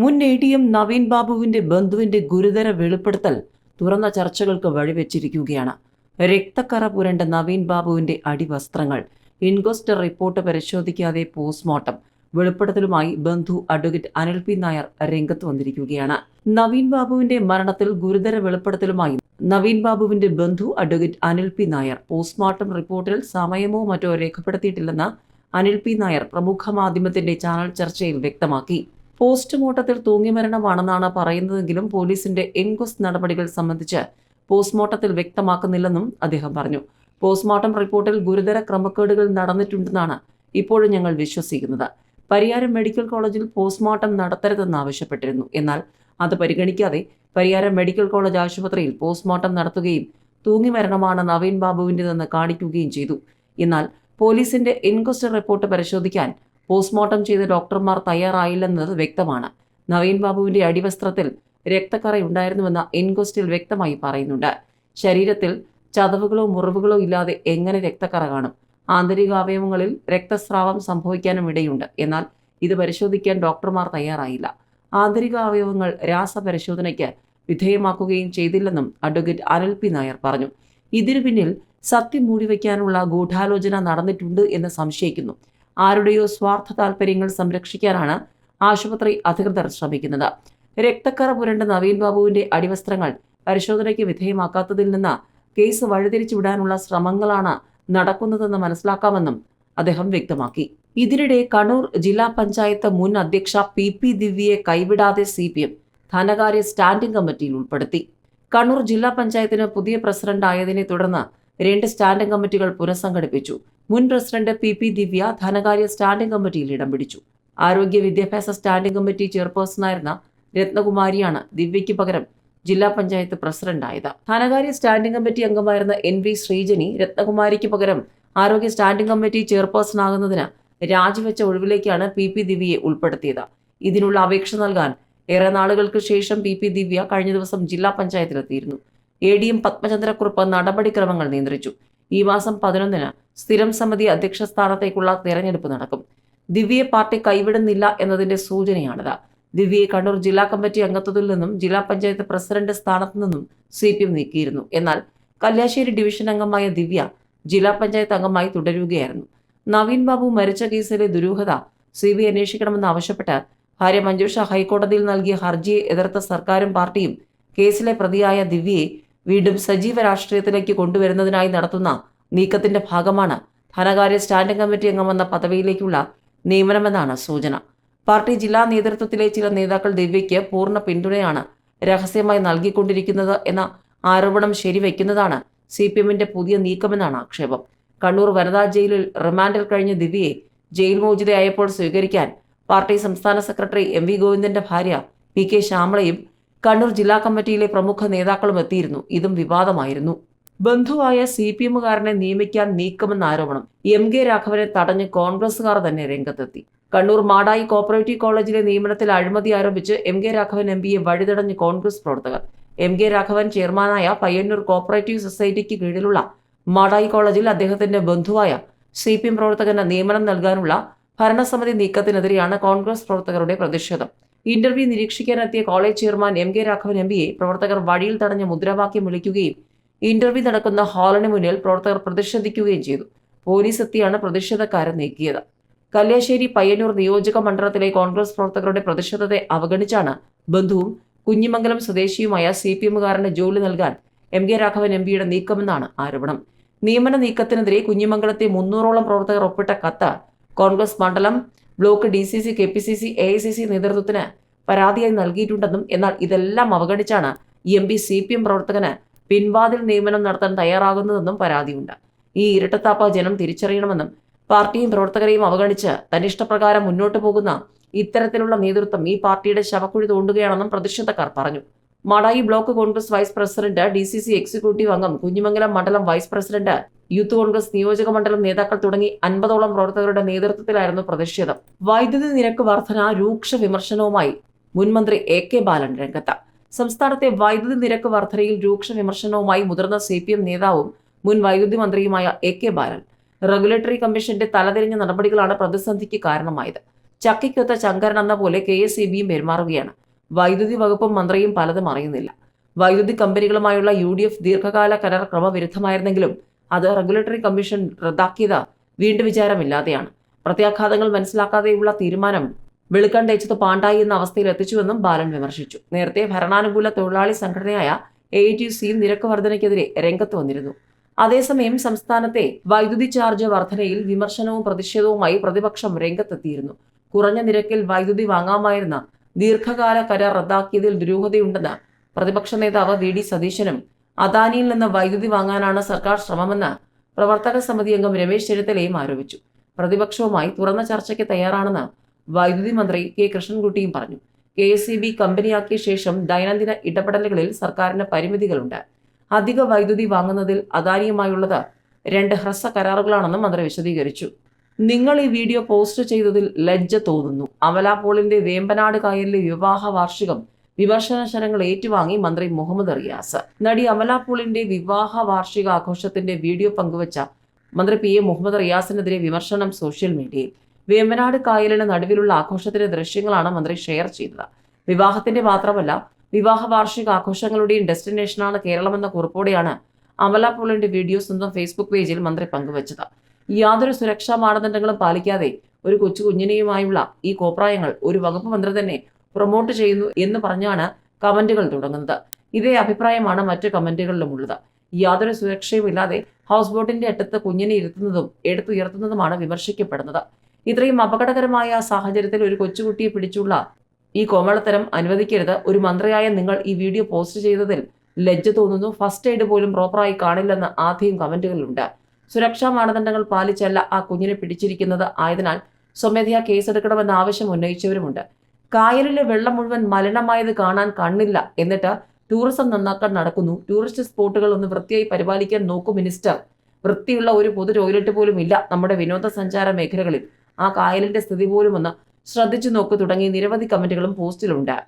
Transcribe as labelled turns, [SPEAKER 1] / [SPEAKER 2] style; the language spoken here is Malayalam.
[SPEAKER 1] മുൻ എ ഡി എം നവീൻ ബാബുവിന്റെ ബന്ധുവിന്റെ ഗുരുതര വെളിപ്പെടുത്തൽ തുറന്ന ചർച്ചകൾക്ക് വഴിവെച്ചിരിക്കുകയാണ്. രക്തക്കറ പുരണ്ട നവീൻ ബാബുവിന്റെ അടിവസ്ത്രങ്ങൾ ഇൻക്വസ്റ്റ് റിപ്പോർട്ട് പരിശോധിക്കാതെ പോസ്റ്റ്മോർട്ടം വെളിപ്പെടുത്തലുമായി ബന്ധു അഡ്വക്കേറ്റ് അനിൽ പി നായർ രംഗത്ത് വന്നിരിക്കുകയാണ്. നവീൻ ബാബുവിന്റെ മരണത്തിൽ ഗുരുതര വെളിപ്പെടുത്തലുമായി നവീൻ ബാബുവിന്റെ ബന്ധു advocate Anil P Nair postmortem റിപ്പോർട്ടിൽ സമയമോ മറ്റോ രേഖപ്പെടുത്തിയിട്ടില്ലെന്ന് അനിൽ പി നായർ പ്രമുഖ മാധ്യമത്തിന്റെ ചാനൽ ചർച്ചയിൽ വ്യക്തമാക്കി. പോസ്റ്റ്മോർട്ടത്തിൽ തൂങ്ങിമരണമാണെന്നാണ് പറയുന്നതെങ്കിലും പോലീസിന്റെ എൻക്വസ്റ്റ് നടപടികൾ സംബന്ധിച്ച് പോസ്റ്റ്മോർട്ടത്തിൽ വ്യക്തമാക്കുന്നില്ലെന്നും അദ്ദേഹം പറഞ്ഞു. പോസ്റ്റ്മോർട്ടം റിപ്പോർട്ടിൽ ഗുരുതര ക്രമക്കേടുകൾ നടന്നിട്ടുണ്ടെന്നാണ് ഇപ്പോഴും ഞങ്ങൾ വിശ്വസിക്കുന്നത്. പരിയാരം മെഡിക്കൽ കോളേജിൽ പോസ്റ്റ്മോർട്ടം നടത്തരുതെന്ന് ആവശ്യപ്പെട്ടിരുന്നു. എന്നാൽ അത് പരിഗണിക്കാതെ പരിയാരം മെഡിക്കൽ കോളേജ് ആശുപത്രിയിൽ പോസ്റ്റ്മോർട്ടം നടത്തുകയും തൂങ്ങി മരണമാണ് നവീൻ ബാബുവിന്റെതെന്ന് കാണിക്കുകയും ചെയ്തു. എന്നാൽ പോലീസിന്റെ ഇൻക്വസ്റ്റ് റിപ്പോർട്ട് പരിശോധിക്കാൻ പോസ്റ്റ്മോർട്ടം ചെയ്ത് ഡോക്ടർമാർ തയ്യാറായില്ലെന്നത് വ്യക്തമാണ്. നവീൻ ബാബുവിന്റെ അടിവസ്ത്രത്തിൽ രക്തക്കറയുണ്ടായിരുന്നുവെന്ന ഇൻക്വസ്റ്റിൽ വ്യക്തമായി പറയുന്നുണ്ട്. ശരീരത്തിൽ ചതവുകളോ മുറിവുകളോ ഇല്ലാതെ എങ്ങനെ രക്തക്കറ കാണും? ആന്തരികാവയവങ്ങളിൽ രക്തസ്രാവം സംഭവിക്കാനും ഇടയുണ്ട്. എന്നാൽ ഇത് പരിശോധിക്കാൻ ഡോക്ടർമാർ തയ്യാറായില്ല. ആന്തരികാവയവങ്ങൾ രാസപരിശോധനയ്ക്ക് വിധേയമാക്കുകയും ചെയ്തില്ലെന്നും അഡ്വക്കേറ്റ് അനിൽ പി നായർ പറഞ്ഞു. ഇതിനു പിന്നിൽ സത്യം മൂടിവെക്കാനുള്ള ഗൂഢാലോചന നടന്നിട്ടുണ്ട് എന്ന് സംശയിക്കുന്നു. ആരുടെയോ സ്വാർത്ഥ താൽപ്പര്യങ്ങൾ സംരക്ഷിക്കാനാണ് ആശുപത്രി അധികൃതർ ശ്രമിക്കുന്നത്. രക്തക്കറ പുരണ്ട നവീൻ ബാബുവിന്റെ അടിവസ്ത്രങ്ങൾ പരിശോധനയ്ക്ക് വിധേയമാക്കാത്തതിൽ നിന്ന് കേസ് വഴിതിരിച്ചുവിടാനുള്ള ശ്രമങ്ങളാണ് നടക്കുന്നതെന്ന് മനസ്സിലാക്കാമെന്നും അദ്ദേഹം വ്യക്തമാക്കി. ഇതിനിടെ കണ്ണൂർ ജില്ലാ പഞ്ചായത്ത് മുൻ അധ്യക്ഷ പി പി ദിവ്യയെ കൈവിടാതെ സി പി എം ധനകാര്യ സ്റ്റാൻഡിംഗ് കമ്മിറ്റിയിൽ ഉൾപ്പെടുത്തി. കണ്ണൂർ ജില്ലാ പഞ്ചായത്തിന് പുതിയ പ്രസിഡന്റ് ആയതിനെ തുടർന്ന് രണ്ട് സ്റ്റാൻഡിംഗ് കമ്മിറ്റികൾ പുനഃസംഘടിപ്പിച്ചു. മുൻ പ്രസിഡന്റ് പി പി ദിവ്യ ധനകാര്യ സ്റ്റാൻഡിംഗ് കമ്മിറ്റിയിൽ ഇടം പിടിച്ചു. ആരോഗ്യ വിദ്യാഭ്യാസ സ്റ്റാൻഡിംഗ് കമ്മിറ്റി ചെയർപേഴ്സണായിരുന്ന രത്നകുമാരിയാണ് ദിവ്യയ്ക്ക് പകരം ജില്ലാ പഞ്ചായത്ത് പ്രസിഡന്റായത്. ധനകാര്യ സ്റ്റാൻഡിംഗ് കമ്മിറ്റി അംഗമായിരുന്ന എൻ വി ശ്രീജനി രത്നകുമാരിക്ക് പകരം ആരോഗ്യ സ്റ്റാൻഡിംഗ് കമ്മിറ്റി ചെയർപേഴ്സൺ ആകുന്നതിന് രാജിവെച്ച ഒഴിവിലേക്കാണ് പി പി ദിവ്യയെ ഉൾപ്പെടുത്തിയത്. ഇതിനുള്ള അപേക്ഷ നൽകാൻ ഏറെ നാളുകൾക്ക് ശേഷം പി പി ദിവ്യ കഴിഞ്ഞ ദിവസം ജില്ലാ പഞ്ചായത്തിലെത്തിയിരുന്നു. എ ഡി എം പത്മചന്ദ്രക്കുറുപ്പ് നടപടിക്രമങ്ങൾ നിയന്ത്രിച്ചു. ഈ മാസം പതിനൊന്നിന് സ്ഥിരം സമിതി അധ്യക്ഷ സ്ഥാനത്തേക്കുള്ള തെരഞ്ഞെടുപ്പ് നടക്കും. ദിവ്യയെ പാർട്ടി കൈവിടുന്നില്ല എന്നതിന്റെ സൂചനയാണിത്. ദിവ്യയെ കണ്ണൂർ ജില്ലാ കമ്മിറ്റി അംഗത്വത്തിൽ നിന്നും ജില്ലാ പഞ്ചായത്ത് പ്രസിഡന്റ് സ്ഥാനത്തു നിന്നും സി പി എം നീക്കിയിരുന്നു. എന്നാൽ കല്യാശ്ശേരി ഡിവിഷൻ അംഗമായ ദിവ്യ ജില്ലാ പഞ്ചായത്ത് അംഗമായി തുടരുകയായിരുന്നു. നവീൻ ബാബു മരിച്ച കേസിലെ ദുരൂഹത സി ബി അന്വേഷിക്കണമെന്ന് ആവശ്യപ്പെട്ട് ഭാര്യ മഞ്ജുഷ ഹൈക്കോടതിയിൽ നൽകിയ ഹർജിയെ എതിർത്ത സർക്കാരും പാർട്ടിയും കേസിലെ പ്രതിയായ ദിവ്യയെ വീണ്ടും സജീവ രാഷ്ട്രീയത്തിലേക്ക് കൊണ്ടുവരുന്നതിനായി നടത്തുന്ന നീക്കത്തിന്റെ ഭാഗമാണ് ധനകാര്യ സ്റ്റാൻഡിംഗ് കമ്മിറ്റി അംഗമെന്ന പദവിയിലേക്കുള്ള നിയമനമെന്നാണ് സൂചന. പാർട്ടി ജില്ലാ നേതൃത്വത്തിലെ ചില നേതാക്കൾ ദിവ്യയ്ക്ക് പൂർണ പിന്തുണയാണ് രഹസ്യമായി നൽകിക്കൊണ്ടിരിക്കുന്നത് എന്ന ആരോപണം ശരിവെക്കുന്നതാണ് സി പി എമ്മിന്റെ പുതിയ നീക്കമെന്നാണ് ആക്ഷേപം. കണ്ണൂർ വനിതാ ജയിലിൽ റിമാൻഡിൽ കഴിഞ്ഞ ദിവ്യയെ ജയിൽ മോചിതയായപ്പോൾ സ്വീകരിക്കാൻ പാർട്ടി സംസ്ഥാന സെക്രട്ടറി എം വി ഗോവിന്ദന്റെ ഭാര്യ പി കെ ശ്യാമളയും കണ്ണൂർ ജില്ലാ കമ്മിറ്റിയിലെ പ്രമുഖ നേതാക്കളും എത്തിയിരുന്നു. ഇതും വിവാദമായിരുന്നു. ബന്ധുവായ സി പി എമ്മുകാരനെ നിയമിക്കാൻ നീക്കമെന്ന ആരോപണം എം കെ രാഘവനെ തടഞ്ഞ് കോൺഗ്രസുകാർ തന്നെ രംഗത്തെത്തി. കണ്ണൂർ മാടായി കോപ്പറേറ്റീവ് കോളേജിലെ നിയമനത്തിൽ അഴിമതി ആരോപിച്ച് എം കെ രാഘവൻ എം പിയെ വഴിതടഞ്ഞ് കോൺഗ്രസ് പ്രവർത്തകർ. എം കെ രാഘവൻ ചെയർമാനായ പയ്യന്നൂർ കോപ്പറേറ്റീവ് സൊസൈറ്റിക്ക് കീഴിലുള്ള മാടായി കോളേജിൽ അദ്ദേഹത്തിന്റെ ബന്ധുവായ സി പി എം പ്രവർത്തകന് നിയമനം നൽകാനുള്ള ഭരണസമിതി നീക്കത്തിനെതിരെയാണ് കോൺഗ്രസ് പ്രവർത്തകരുടെ പ്രതിഷേധം. Interview നിരീക്ഷിക്കാനെത്തിയ college chairman M K Raghavan M പിയെ പ്രവർത്തകർ വഴിയിൽ തടഞ്ഞ് മുദ്രാവാക്യം വിളിക്കുകയും ഇന്റർവ്യൂ നടക്കുന്ന ഹാളിന് മുന്നിൽ പ്രവർത്തകർ പ്രതിഷേധിക്കുകയും ചെയ്തു. പോലീസ് എത്തിയാണ് പ്രതിഷേധക്കാരെ നീക്കിയത്. കല്യാശ്ശേരി പയ്യന്നൂർ നിയോജക മണ്ഡലത്തിലെ കോൺഗ്രസ് പ്രവർത്തകരുടെ പ്രതിഷേധത്തെ അവഗണിച്ചാണ് ബന്ധുവും കുഞ്ഞിമംഗലം സ്വദേശിയുമായ സി പി എമ്മുകാരന് ജോലി നൽകാൻ എം കെ രാഘവൻ എം പിയുടെ നീക്കമെന്നാണ് ആരോപണം. നിയമന നീക്കത്തിനെതിരെ കുഞ്ഞിമംഗലത്തെ മുന്നൂറോളം പ്രവർത്തകർ ഒപ്പിട്ട കത്ത് കോൺഗ്രസ് മണ്ഡലം block D C C K P C C A I C C നേതൃത്വത്തിന് പരാതിയായി നൽകിയിട്ടുണ്ടെന്നും എന്നാൽ ഇതെല്ലാം അവഗണിച്ചാണ് M P C P M പ്രവർത്തകന് പിൻവാതിൽ നിയമനം നടത്താൻ തയ്യാറാകുന്നതെന്നും പരാതിയുണ്ട്. ഈ ഇരട്ടത്താപ്പ ജനം തിരിച്ചറിയണമെന്നും പാർട്ടിയും പ്രവർത്തകരെയും അവഗണിച്ച് തന്നിഷ്ടപ്രകാരം മുന്നോട്ടു പോകുന്ന ഇത്തരത്തിലുള്ള നേതൃത്വം ഈ പാർട്ടിയുടെ ശവക്കുഴി തോണ്ടുകയാണെന്നും പ്രതിഷേധക്കാർ പറഞ്ഞു. Madayi block Congress vice president D C C executive അംഗം കുഞ്ഞിമംഗലം മണ്ഡലം വൈസ് പ്രസിഡന്റ് യൂത്ത് കോൺഗ്രസ് നിയോജക മണ്ഡലം നേതാക്കൾ തുടങ്ങി അൻപതോളം പ്രവർത്തകരുടെ നേതൃത്വത്തിലായിരുന്നു പ്രതിഷേധം. വൈദ്യുതി നിരക്ക് വർധന രൂക്ഷ വിമർശനവുമായി മുൻമന്ത്രി എ കെ ബാലൻ രംഗത്ത്. സംസ്ഥാനത്തെ വൈദ്യുതി നിരക്ക് വർധനയിൽ രൂക്ഷ വിമർശനവുമായി മുതിർന്ന സി പി എം നേതാവും മുൻ വൈദ്യുതി മന്ത്രിയുമായ എ കെ ബാലൻ. റെഗുലേറ്ററി കമ്മീഷന്റെ തലതിരിഞ്ഞ നടപടികളാണ് പ്രതിസന്ധിക്ക് കാരണമായത്. ചക്കിക്കൊത്ത ചങ്കരൻ എന്ന പോലെ കെ എസ് ഇ ബിയും പെരുമാറുകയാണ്. വൈദ്യുതി വകുപ്പ് മന്ത്രിയും പലതും അറിയുന്നില്ല. വൈദ്യുതി കമ്പനികളുമായുള്ള യു ഡി എഫ് ദീർഘകാല കരാർ ക്രമവിരുദ്ധമായിരുന്നെങ്കിലും അത് റെഗുലേറ്ററി കമ്മീഷൻ റദ്ദാക്കിയത് വീണ്ടും വിചാരമില്ലാതെയാണ്. പ്രത്യാഘാതങ്ങൾ മനസ്സിലാക്കാതെയുള്ള തീരുമാനം വെളുക്കാൻ തേച്ചത് പാണ്ടായി എന്ന അവസ്ഥയിൽ എത്തിച്ചുവെന്നും ബാലൻ വിമർശിച്ചു. നേരത്തെ ഭരണാനുകൂല തൊഴിലാളി സംഘടനയായ എ ടി സി നിരക്ക് വർധനയ്ക്കെതിരെ രംഗത്ത് വന്നിരുന്നു. അതേസമയം സംസ്ഥാനത്തെ വൈദ്യുതി ചാർജ് വർധനയിൽ വിമർശനവും പ്രതിഷേധവുമായി പ്രതിപക്ഷം രംഗത്തെത്തിയിരുന്നു. കുറഞ്ഞ നിരക്കിൽ വൈദ്യുതി വാങ്ങാമായിരുന്ന ദീർഘകാല കരാർ റദ്ദാക്കിയതിൽ ദുരൂഹതയുണ്ടെന്ന് പ്രതിപക്ഷ നേതാവ് വി ഡി സതീശനും അദാനിയിൽ നിന്ന് വൈദ്യുതി വാങ്ങാനാണ് സർക്കാർ ശ്രമമെന്ന് പ്രവർത്തക സമിതി അംഗം രമേശ് ചെന്നിത്തലയും ആരോപിച്ചു. പ്രതിപക്ഷവുമായി തുറന്ന ചർച്ചയ്ക്ക് തയ്യാറാണെന്ന് വൈദ്യുതി മന്ത്രി കെ കൃഷ്ണൻകുട്ടിയും പറഞ്ഞു. കെ എസ് ഇ ബി കമ്പനിയാക്കിയ ശേഷം ദൈനംദിന ഇടപെടലുകളിൽ സർക്കാരിന് പരിമിതികളുണ്ട്. അധിക വൈദ്യുതി വാങ്ങുന്നതിൽ അദാനിയുമായുള്ളത് രണ്ട് ഹ്രസ്വ കരാറുകളാണെന്നും മന്ത്രി വിശദീകരിച്ചു. നിങ്ങൾ ഈ വീഡിയോ പോസ്റ്റ് ചെയ്തതിൽ ലജ്ജ തോന്നുന്നു. അവലാപോളിന്റെ വേമ്പനാട് കായലിലെ വിവാഹ വാർഷികം വിമർശന ശരങ്ങൾ ഏറ്റുവാങ്ങി മന്ത്രി മുഹമ്മദ് റിയാസ്. നടി അമലാപോളിന്റെ വിവാഹ വാർഷിക ആഘോഷത്തിന്റെ വീഡിയോ പങ്കുവച്ച മന്ത്രി പി എ മുഹമ്മദ് റിയാസിനെതിരെ വിമർശനം സോഷ്യൽ മീഡിയയിൽ. വേമ്പനാട് കായലിന് നടുവിലുള്ള ആഘോഷത്തിന്റെ ദൃശ്യങ്ങളാണ് മന്ത്രി ഷെയർ ചെയ്തത്. വിവാഹത്തിന്റെ മാത്രമല്ല വിവാഹ വാർഷിക ആഘോഷങ്ങളുടെയും ഡെസ്റ്റിനേഷനാണ് കേരളമെന്ന കുറിപ്പോടെയാണ് അമലാപോളിന്റെ വീഡിയോ സ്വന്തം ഫേസ്ബുക്ക് പേജിൽ മന്ത്രി പങ്കുവച്ചത്. യാതൊരു സുരക്ഷാ മാനദണ്ഡങ്ങളും പാലിക്കാതെ ഒരു കൊച്ചു കുഞ്ഞിനെയുമായുള്ള ഈ കോപ്രായങ്ങൾ ഒരു വകുപ്പ് മന്ത്രി തന്നെ പ്രൊമോട്ട് ചെയ്യുന്നു എന്ന് പറഞ്ഞാണ് കമന്റുകൾ തുടങ്ങുന്നത്. ഇതേ അഭിപ്രായമാണ് മറ്റു കമന്റുകളിലും ഉള്ളത്. യാതൊരു സുരക്ഷയും ഇല്ലാതെ ഹൗസ് ബോട്ടിന്റെ അറ്റത്ത് കുഞ്ഞിനെ ഇരുത്തുന്നതും എടുത്തുയർത്തുന്നതുമാണ് വിമർശിക്കപ്പെടുന്നത്. ഇത്രയും അപകടകരമായ സാഹചര്യത്തിൽ ഒരു കൊച്ചുകുട്ടിയെ പിടിച്ചുള്ള ഈ കോമളത്തരം അനുവദിക്കരുത്. ഒരു മന്ത്രിയായ നിങ്ങൾ ഈ വീഡിയോ പോസ്റ്റ് ചെയ്തതിൽ ലജ്ജ തോന്നുന്നു. ഫസ്റ്റ് എയ്ഡ് പോലും പ്രോപ്പറായി കാണില്ലെന്ന് ആദ്യം കമന്റുകളിലുണ്ട്. സുരക്ഷാ മാനദണ്ഡങ്ങൾ പാലിച്ചല്ല ആ കുഞ്ഞിനെ പിടിച്ചിരിക്കുന്നത്. ആയതിനാൽ സ്വമേധയാ കേസെടുക്കണമെന്ന ആവശ്യം ഉന്നയിച്ചവരുമുണ്ട്. കായലിലെ വെള്ളം മുഴുവൻ മലിനമായത് കാണാൻ കണ്ണില്ല. എന്നിട്ട് ടൂറിസം നന്നാക്കാൻ നടക്കുന്നു. ടൂറിസ്റ്റ് സ്പോട്ടുകൾ ഒന്ന് വൃത്തിയായി പരിപാലിക്കാൻ നോക്കൂ മിനിസ്റ്റർ. വൃത്തിയുള്ള ഒരു പൊതു ടോയ്ലറ്റ് പോലും ഇല്ല നമ്മുടെ വിനോദസഞ്ചാര മേഖലകളിൽ. ആ കായലിന്റെ സ്ഥിതി പോലും ഒന്ന് ശ്രദ്ധിച്ചു നോക്കു തുടങ്ങി നിരവധി കമന്റുകളും പോസ്റ്റിലുണ്ട്.